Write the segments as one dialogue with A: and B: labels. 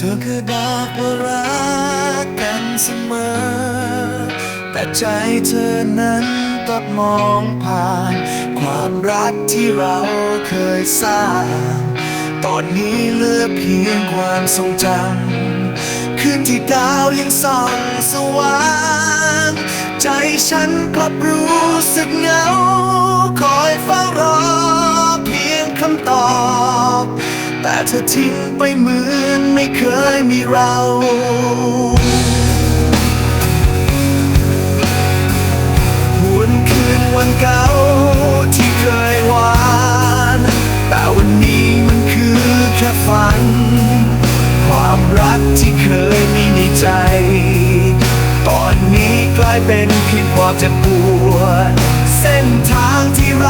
A: ธอคือบอกว่ารักกันเสมอ แต่ใจเธอนั้นกลับมองผ่าน ความรักที่เราเคยสร้าง ตอนนี้เหลือเพียงความทรงจำคืนที่ดาวยังส่องสว่าง ใจฉันกลับรู้สึกเหงา คอยเฝ้ารอ เธอทิ้งไปเหมือนไม่เคยมีเราหวนคืนวันเก่าที่เคยหวาน แต่วันนี้มันคือแค่ฝัน ความรักที่เคยมีในใจ ตอนนี้กลายเป็นเพียงความเจ็บปวดเส้นทางที่เรา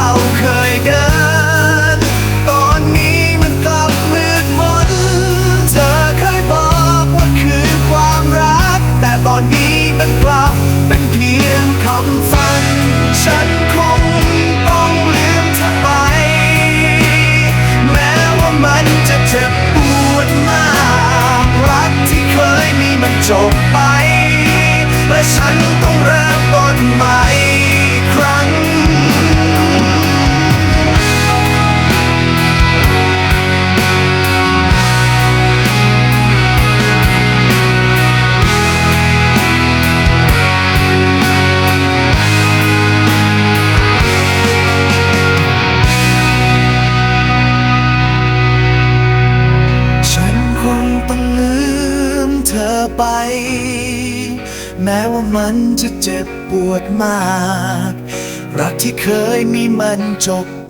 A: งคำฝัน ฉันคงต้องลืมเธอไป แม้ว่ามันจะเจ็บปวดมาก รักที่เคยมีมันจบไปและฉ ไป แม้ว่ามันจะเจ็บปวดมาก รักที่เคยมีมันจบ